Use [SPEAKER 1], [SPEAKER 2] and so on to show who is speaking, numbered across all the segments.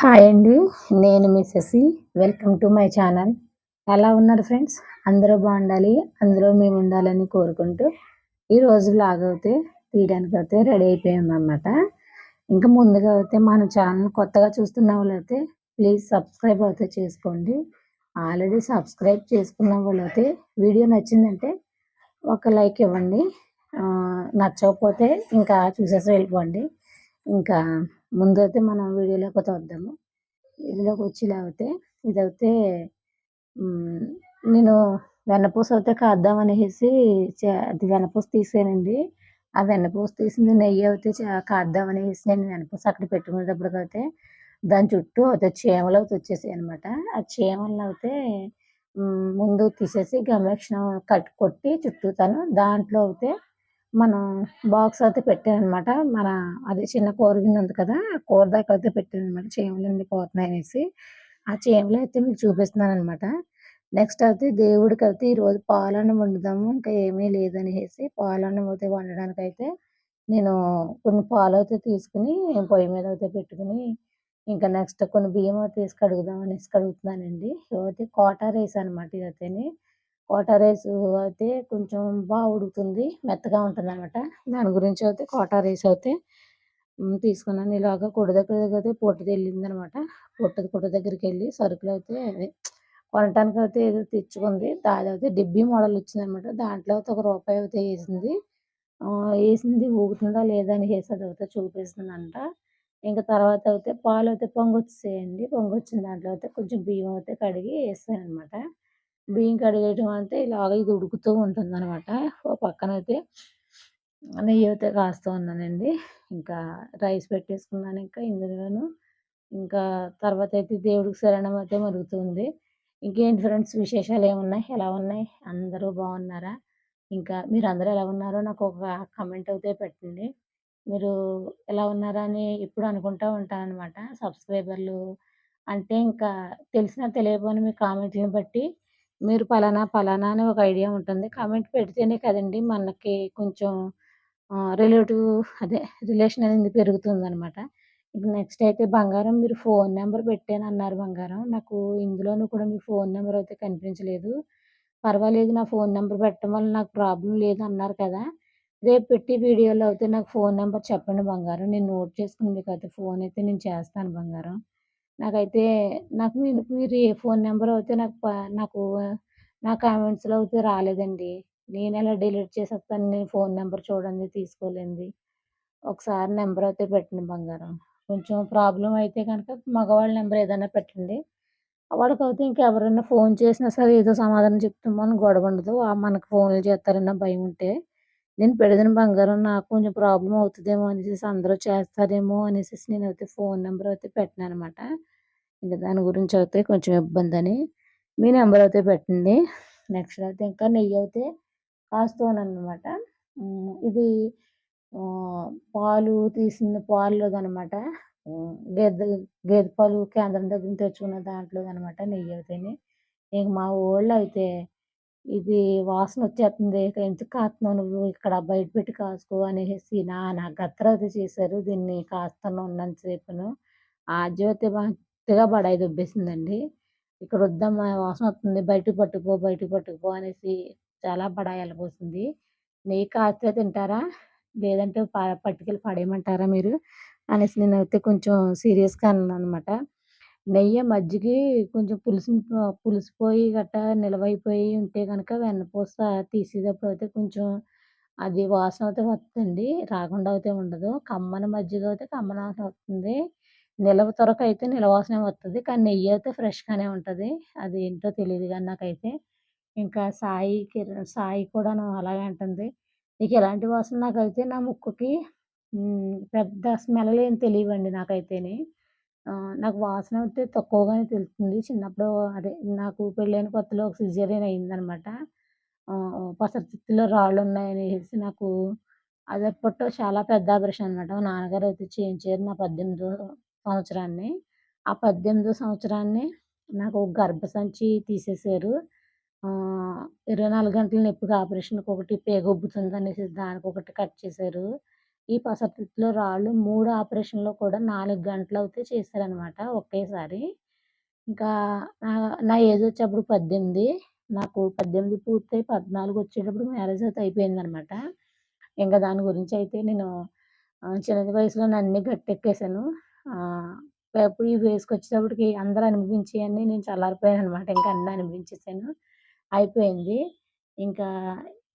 [SPEAKER 1] Hi అండి నేను మీ Shashi. Welcome to my channel ఎలా ఉన్నారు ఫ్రెండ్స్ అందరూ బాగుండాలి అందరూ మేము ఉండాలని కోరుకుంటూ ఈరోజు బ్లాగ్ అయితే తీయడానికి అయితే రెడీ అయిపోయామన్నమాట. ఇంకా ముందుగా అయితే మన ఛానల్ కొత్తగా చూస్తున్న వాళ్ళైతే ప్లీజ్ సబ్స్క్రైబ్ అయితే చేసుకోండి. ఆల్రెడీ సబ్స్క్రైబ్ చేసుకున్న వాళ్ళైతే వీడియో నచ్చిందంటే ఒక లైక్ ఇవ్వండి. నచ్చకపోతే ఇంకా చూసేసి వెళ్ళిపోండి. ఇంకా ముందైతే మనం వీడియోలోకి అయితే వద్దాము. వీడియోలోకి వచ్చి లేకపోతే ఇదైతే నేను వెన్నపూస అయితే కాద్దాం అనేసి అది వెన్నపూస తీసానండి. ఆ వెన్నపూస తీసింది నెయ్యి అయితే కాద్దాం అనేసి నేను వెన్నపూస అక్కడ పెట్టుకునేటప్పటికైతే దాని చుట్టూ అయితే చీమలు అయితే వచ్చేసాయి అనమాట ఆ చీమలను అయితే ముందు తీసేసి గమక్షణం కట్ కొట్టి చుట్టూ తను దాంట్లో అయితే మనం బాక్స్ అయితే పెట్టానమాట మన అది చిన్న కూర గిన్నె ఉంది కదా కూర దాకా అయితే పెట్టానమాట చీమలు ఎండిపోతున్నాయి అనేసి. ఆ చీమలు అయితే మీకు చూపిస్తున్నాను అనమాట నెక్స్ట్ అయితే దేవుడికి అయితే ఈరోజు పాలన్నం వండుదాము ఇంకా ఏమీ లేదనేసి పాలన్నం అయితే వండడానికి అయితే నేను కొన్ని పాలు అయితే తీసుకుని పొయ్యి మీద అయితే పెట్టుకుని ఇంకా నెక్స్ట్ కొన్ని బియ్యం అయితే తీసి కడుగుదాం అనేసి కడుగుతున్నానండి ఇదైతే కోటా రైస్ అనమాట ఇదైతేనే. కోటా రైస్ అయితే కొంచెం బాగా ఉడుకుతుంది మెత్తగా ఉంటుంది అనమాట దాని గురించి అయితే కోటా రైస్ అయితే తీసుకున్నాను. ఇలాగ కొట్టు దగ్గర అయితే పొట్టు వెళ్ళింది అనమాట పొట్టు కొట్టు దగ్గరికి వెళ్ళి సరుకులు అయితే కొనటానికి అయితే ఏదో తెచ్చుకుంది. దాని అయితే డిబ్బీ మోడల్ వచ్చింది అనమాట దాంట్లో అయితే ఒక రూపాయి అయితే వేసింది. వేసింది ఊగుతుందా లేదా అని వేసేది అయితే అయితే చూపిస్తుందంట. ఇంకా తర్వాత అయితే పాలు అయితే పొంగొచ్చేయండి. పొంగొచ్చిన దాంట్లో అయితే కొంచెం బియ్యం అయితే కడిగి వేస్తాను అనమాట బియ్యం కడిగేయటం అంటే ఇలాగ ఇది ఉడుకుతూ ఉంటుంది అనమాట ఓ పక్కన అయితే నెయ్యి అయితే కాస్తూ ఉన్నానండి. ఇంకా రైస్ పెట్టేసుకున్నాను ఇంకా ఇందులోను. ఇంకా తర్వాత అయితే దేవుడికి శరణం అయితే మరుగుతుంది. ఇంకేంటి ఫ్రెండ్స్ విశేషాలు ఏమున్నాయి? ఎలా ఉన్నాయి? అందరూ బాగున్నారా? ఇంకా మీరు అందరూ ఎలా ఉన్నారో నాకు ఒక కమెంట్ అయితే పెట్టండి. మీరు ఎలా ఉన్నారా అని ఎప్పుడు అనుకుంటూ ఉంటాను అనమాట సబ్స్క్రైబర్లు అంటే ఇంకా తెలిసినా తెలియకపోయినా మీ కామెంట్లను బట్టి మీరు పలానా పలానా అని ఒక ఐడియా ఉంటుంది. కామెంట్ పెడితేనే కదండి మనకి కొంచెం రిలేటివ్ అదే రిలేషన్ అనేది పెరుగుతుంది అనమాట నెక్స్ట్ అయితే బంగారం మీరు ఫోన్ నెంబర్ పెట్టాను అన్నారు బంగారం. నాకు ఇందులోనూ కూడా మీ ఫోన్ నెంబర్ అయితే కనిపించలేదు. పర్వాలేదు నా ఫోన్ నెంబర్ పెట్టడం వల్ల నాకు ప్రాబ్లం లేదు అన్నారు కదా. రేపు పెట్టి వీడియోలో అయితే నాకు ఫోన్ నెంబర్ చెప్పండి బంగారం. నేను నోట్ చేసుకుని మీకు అయితే ఫోన్ అయితే నేను చేస్తాను బంగారం. నాకైతే నాకు మీరు ఏ ఫోన్ నెంబర్ అయితే నాకు నాకు నా కామెంట్స్లో అయితే రాలేదండి. నేను ఎలా డిలీట్ చేసేస్తాను నేను ఫోన్ నెంబర్ చూడండి తీసుకోలేండి ఒకసారి నెంబర్ అయితే పెట్టండి బంగారం. కొంచెం ప్రాబ్లం అయితే కనుక మగవాళ్ళ నెంబర్ ఏదైనా పెట్టండి. వాడికైతే ఇంకెవరైనా ఫోన్ చేసినా సరే ఏదో సమాధానం చెప్తామో అని గొడవ ఉండదు. మనకు ఫోన్లు చేస్తారన్న భయం ఉంటే నేను పెడిన బంగారం నాకు కొంచెం ప్రాబ్లం అవుతుందేమో అనేసి అందరూ చేస్తారేమో అనేసి నేనైతే ఫోన్ నెంబర్ అయితే పెట్టినాను అనమాట. ఇంకా దాని గురించి అయితే కొంచెం ఇబ్బంది అని మీ నెంబర్ అయితే పెట్టండి. నెక్స్ట్ అయితే ఇంకా నెయ్యి అయితే కాస్తానమాట ఇది పాలు తీసిన పాలులోదనమాట గేదె గేదె పాలు కేంద్రం దగ్గర తెచ్చుకున్న దాంట్లో అనమాట నెయ్యి అయితేనే. ఇంక మా ఊళ్ళో అయితే ఇది వాసన వచ్చేస్తుంది ఎందుకు కాస్తున్నావు నువ్వు? ఇక్కడ బయట పెట్టి కాసుకో అనేసి నా నా గత్తర చేశారు. దీన్ని కాస్తాను ఉన్నంతసేపును. ఆ జ్యోతి గట్టిగా బడాయి దొబ్బేసిందండి. ఇక్కడ వద్దమ్మా వాసన వస్తుంది బయటకు పట్టుకుపో బయటకు పట్టుకుపో అనేసి చాలా బడాయి పోసింది నెయ్యి కాస్తే తింటారా? లేదంటే పట్టుకెళ్ళి పడేయమంటారా మీరు? అనేసి నేనైతే కొంచెం సీరియస్గా అన్నాను అనమాట నెయ్యి మజ్జిగి కొంచెం పులుసు పులిసిపోయి గట్టా నిలవైపోయి ఉంటే కనుక వెన్నపూస తీసేటప్పుడు అయితే కొంచెం అది వాసన అయితే వస్తుంది రాకుండా అయితే ఉండదు. కమ్మన మజ్జిగ అయితే కమ్మన వాసన వస్తుంది. నిలవ త్వరకు అయితే నిలవాసనే వస్తుంది కానీ నెయ్యి అయితే ఫ్రెష్గానే ఉంటుంది. అది ఏంటో తెలియదు కానీ నాకైతే. ఇంకా సాయికి సాయి కూడా అలాగే అంటుంది. నీకు ఎలాంటి వాసన? నాకైతే నా ముక్కుకి పెద్ద స్మెల్ ఏం తెలియవండి నాకైతేనే. నాకు వాసన అయితే తక్కువగానే తెలుస్తుంది. చిన్నప్పుడు అదే నాకు పెళ్ళైన కొత్తలో ఒక సిజేరియన్ అయిందనమాట. పసరు రాళ్ళు ఉన్నాయనేసి నాకు అది అప్పట్లో చాలా పెద్ద ఆపరేషన్ అనమాట మా నాన్నగారు అయితే చేయించారు. నా పద్దెనిమిదో సంవత్సరాన్ని ఆ పద్దెనిమిదో సంవత్సరాన్ని నాకు గర్భసంచి తీసేశారు ఇరవై నాలుగు గంటల నొప్పికి ఆపరేషన్కి ఒకటి పేగొబ్బుతుంది అనేసి దానికి ఒకటి కట్ చేశారు ఈ పసరుతిత్తులో రాళ్ళు మూడు ఆపరేషన్‌లో కూడా 4 గంటలవుతే చేశారనమాట ఒకేసారి. ఇంకా నా నా ఏజొచ్చేప్పుడు 18 నాకు 18 పూర్తయి 14 వచ్చేటప్పుడు మ్యారేజ్ అయితే అయిపోయిందనమాట. ఇంకా దాని గురించి అయితే నేను చిన్న వయసులో అన్నీ గట్టెక్కేసాను. ఆహ్, ఇప్పుడు ఈ వయసుకొచ్చేటప్పటికి అందరూ అనిపించేయన్నీ నేను చల్లారిపోయాననమాట. ఇంకా అన్నీ అనిపించేసాను. అయిపోయింది. ఇంకా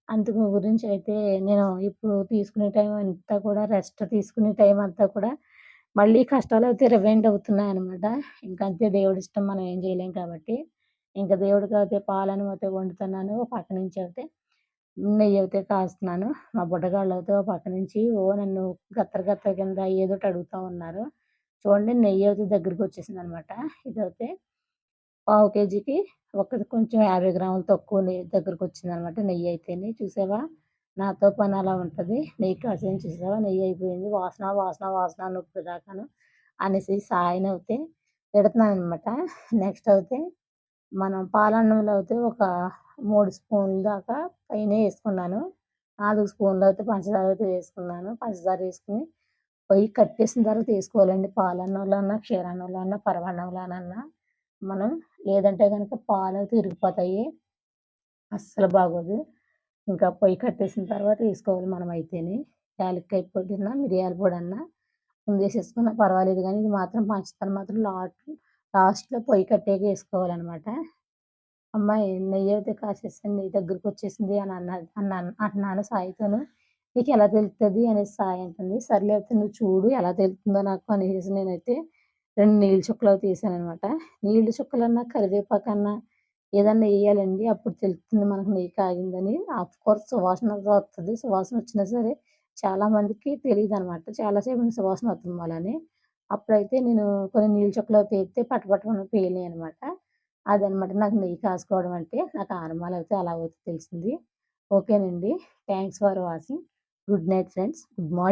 [SPEAKER 1] అందుకు గురించి అయితే నేను ఇప్పుడు తీసుకునే టైం అంతా కూడా రెస్ట్ తీసుకునే టైం అంతా కూడా మళ్ళీ కష్టాలు అయితే రివైండ్ అంతే ఇంకంతే దేవుడిష్టం మనం ఏం చేయలేం కాబట్టి. ఇంకా దేవుడికి అయితే పాలను అయితే వండుతున్నాను. ఓ పక్క నెయ్యి అయితే కాస్తున్నాను. మా బుడ్డగాళ్ళైతే ఓ పక్క నుంచి ఓ నన్ను గత్తర గత్తర కింద ఏదో అడుగుతా ఉన్నారు. చూడండి నెయ్యి అయితే దగ్గరికి వచ్చేసింది అనమాట ఇదైతే పావు కేజీకి ఒక కొంచెం 50 గ్రాములు తక్కువ నెయ్యి దగ్గరకొచ్చిందనమాట నెయ్యయితేని. చూసావా? నాతో పని అలా ఉంటుంది నెయ్యి కాసేం చూసావా? నెయ్యయిపోయింది. వాసన, వాసన, వాసన నొప్పి ఇప్పటిదాకాను అనేసి సాయినైతే తిడతన్నాననమాట. నెక్స్ట్ అయితే మనం పాలన్నంలో అయితే ఒక మూడు స్పూన్ల దాకా పైన వేసుకున్నాను నాలుగు స్పూన్లు అయితే పంచదార అయితే వేసుకున్నాను. పంచదార వేసుకుని పొయ్యి కట్టేసిన తర్వాత వేసుకోవాలండి పాలన్నోళ్ళన్నా అన్నా, క్షీరన్నంలో అన్నా, మనం. లేదంటే కనుక పాలు తిరిగిపోతాయి అస్సలు బాగోదు. ఇంకా పొయ్యి కట్టేసిన తర్వాత వేసుకోవాలి మనం అయితేనే యాలక్కాయ పొడినా మిరియాల పొడన్నా ముందేసేసుకున్నా పర్వాలేదు కానీ ఇది మాత్రం పంచదార మాత్రం లాస్ట్ లాస్ట్‌లో పొయ్యి కట్టాక వేసుకోవాలన్నమాట అమ్మాయి నెయ్యయితే కాసేసింది దగ్గరికి వచ్చేసింది అని అన్న అన్నాను అంటున్నాను నీకు ఎలా తెలుస్తుంది అనేసి సాయి అంటుంది. సర్లే అయితే నువ్వు చూడు ఎలా తెలుస్తుందో నాకు అనేసి నేనైతే 2 నీళ్ళు చుక్కలయితే అనమాట నీళ్ళు చుక్కలన్నా, కరివేపాకన్నా ఏదన్నా వేయాలండి అప్పుడు తెలుస్తుంది మనకు నెయ్యి కాగిందని. ఆఫ్‌కోర్స్ సువాసన వస్తుంది సువాసన వచ్చినా సరే చాలా మందికి తెలియదు చాలా చాలాసేపు సువాసన వస్తుంది అలానే. అప్పుడైతే నేను కొన్ని నీళ్ళు తీస్తే ఎత్తే పేలి అనమాట అదనమాట నాకు నెయ్యి కాసుకోవడం అంటే. నాకు ఆనందాలు అయితే అలా అవుతుంది తెలిసింది. ఓకేనండి. Thanks for watching. Good night friends. Good morning.